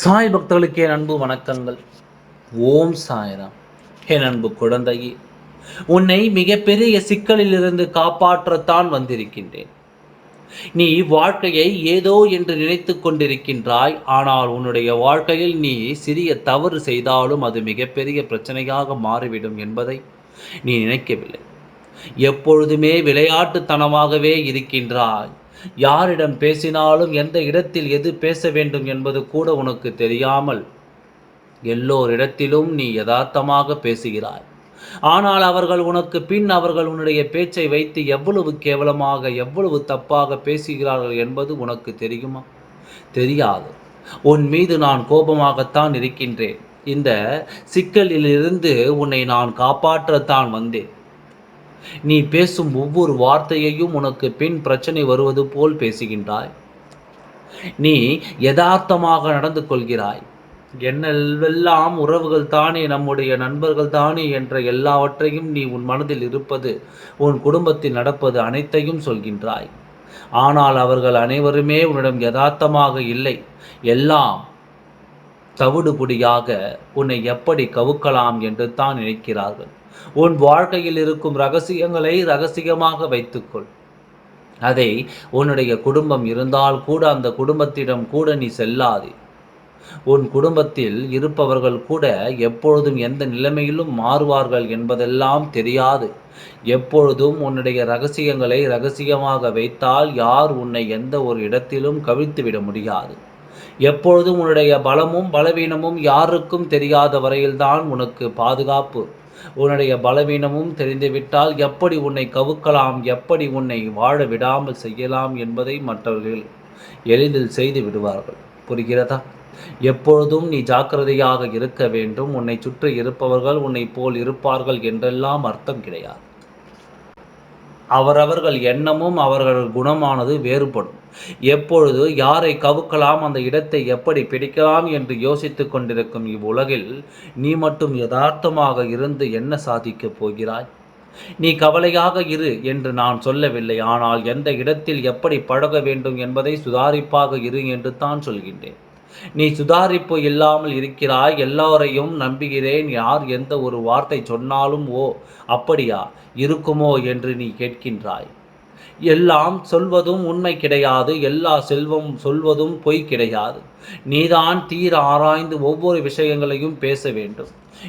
சாய் பக்தர்களுக்கு என் அன்பு வணக்கங்கள். ஓம் சாய்ராம். என் அன்பு குழந்தையே உன்னை மிகப்பெரிய சிக்கலிலிருந்து காப்பாற்றத்தான் வந்திருக்கின்றேன். நீ வாழ்க்கையை ஏதோ என்று நினைத்து கொண்டிருக்கின்றாய் ஆனால் உன்னுடைய வாழ்க்கையில் நீ சிறிய தவறு செய்தாலும் அது மிகப்பெரிய பிரச்சனையாக மாறிவிடும் என்பதை நீ நினைக்கவில்லை. எப்பொழுதுமே விளையாட்டுத்தனமாகவே இருக்கின்றாய். யாரிடம் பேசினாலும் எந்த இடத்தில் எது பேச வேண்டும் என்பது கூட உனக்கு தெரியாமல் எல்லோரிடத்திலும் நீ யதார்த்தமாக பேசுகிறாய். ஆனால் அவர்கள் உனக்கு பின் அவர்கள் உன்னுடைய பேச்சை வைத்து எவ்வளவு கேவலமாக எவ்வளவு தப்பாக பேசுகிறார்கள் என்பது உனக்கு தெரியுமா? தெரியாது. உன் மீது நான் கோபமாகத்தான் இருக்கின்றேன். இந்த சிக்கலிலிருந்து உன்னை நான் காப்பாற்றத்தான் வந்தேன். நீ பேசும் ஒவ்வொரு வார்த்தையையும் உனக்கு பின் பிரச்சனை வருவது போல் பேசுகின்றாய். நீ யதார்த்தமாக நடந்து கொள்கிறாய். என்னெல்லாம் உறவுகள் தானே நம்முடைய நண்பர்கள் தானே என்ற எல்லாவற்றையும் நீ உன் மனதில் இருப்பது உன் குடும்பத்தில் நடப்பது அனைத்தையும் சொல்கின்றாய். ஆனால் அவர்கள் அனைவருமே உன்னிடம் யதார்த்தமாக இல்லை. எல்லாம் தவிடுபுடியாக உன்னை எப்படி கவுக்கலாம் என்று தான் நினைக்கிறார்கள். உன் வாழ்க்கையில் இருக்கும் ரகசியங்களை ரகசியமாக வைத்துக்கொள். அதை உன்னுடைய குடும்பம் இருந்தால் கூட அந்த குடும்பத்திடம் கூட நீ செல்லாதே. உன் குடும்பத்தில் இருப்பவர்கள் கூட எப்பொழுதும் எந்த நிலைமையிலும் மாறுவார்கள் என்பதெல்லாம் தெரியாது. எப்பொழுதும் உன்னுடைய ரகசியங்களை ரகசியமாக வைத்தால் யார் உன்னை எந்த ஒரு இடத்திலும் கவிழ்த்து விட முடியாது. எப்பொழுதும் உன்னுடைய பலமும் பலவீனமும் யாருக்கும் தெரியாத வரையில்தான் உனக்கு பாதுகாப்பு. உன்னுடைய பலவீனமும் தெரிந்துவிட்டால் எப்படி உன்னை கவுக்கலாம் எப்படி உன்னை வாழ விடாமல் செய்யலாம் என்பதை மற்றவர்கள் எளிதில் செய்து விடுவார்கள். புரிகிறதா? எப்பொழுதும் நீ ஜாக்கிரதையாக இருக்க வேண்டும். உன்னை சுற்றி இருப்பவர்கள் உன்னை போல் இருப்பார்கள் என்றெல்லாம் அர்த்தம் கிடையாது. அவரவர்கள் எண்ணமும் அவர்கள் குணமானது வேறுபடும். எப்பொழுது யாரை கவுக்கலாம் அந்த இடத்தை எப்படி பிடிக்கலாம் என்று யோசித்து கொண்டிருக்கும் இவ்வுலகில் நீ மட்டும் யதார்த்தமாக இருந்து என்ன சாதிக்கப் போகிறாய்? நீ கவலையாக இரு என்று நான் சொல்லவில்லை ஆனால் எந்த இடத்தில் எப்படி பழக வேண்டும் என்பதை சுதாரிப்பாக இரு என்று தான் சொல்கின்றேன். நீ சுதாரிப்பு இல்லாமல் இருக்கிறாய் எல்லோரையும் நம்புகிறேன். யார் எந்த ஒரு வார்த்தை சொன்னாலும் ஓ அப்படியா? இருக்குமோ? என்று நீ கேட்கின்றாய். எல்லாம் சொல்வதும் உண்மை கிடையாது. எல்லா செல்வம் சொல்வதும் பொய் கிடையாது. நீதான் தீர ஆராய்ந்து ஒவ்வொரு விஷயங்களையும் பேச வேண்டும்.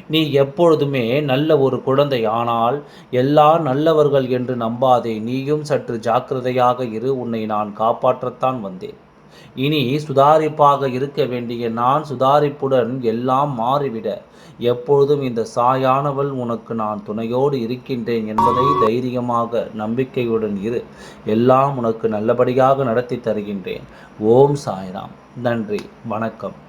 நீ எப்பொழுதுமே நல்ல ஒரு குழந்தை ஆனால் எல்லா நல்லவர்கள் என்று நம்பாதே. நீயும் சற்று ஜாக்கிரதையாக இரு. உன்னை நான் காப்பாற்றத்தான் வந்தேன். இனி சுதாரிப்பாக இருக்க வேண்டிய நான் சுதாரிப்புடன் எல்லாம் மாறிவிட எப்பொழுதும் இந்த சாயானவள் உனக்கு நான் துணையோடு இருக்கின்றேன் என்பதை தைரியமாக நம்பிக்கையுடன் இரு. எல்லாம் உனக்கு நல்லபடியாக நடத்தி தருகின்றேன். ஓம் சாய்ராம். நன்றி. வணக்கம்.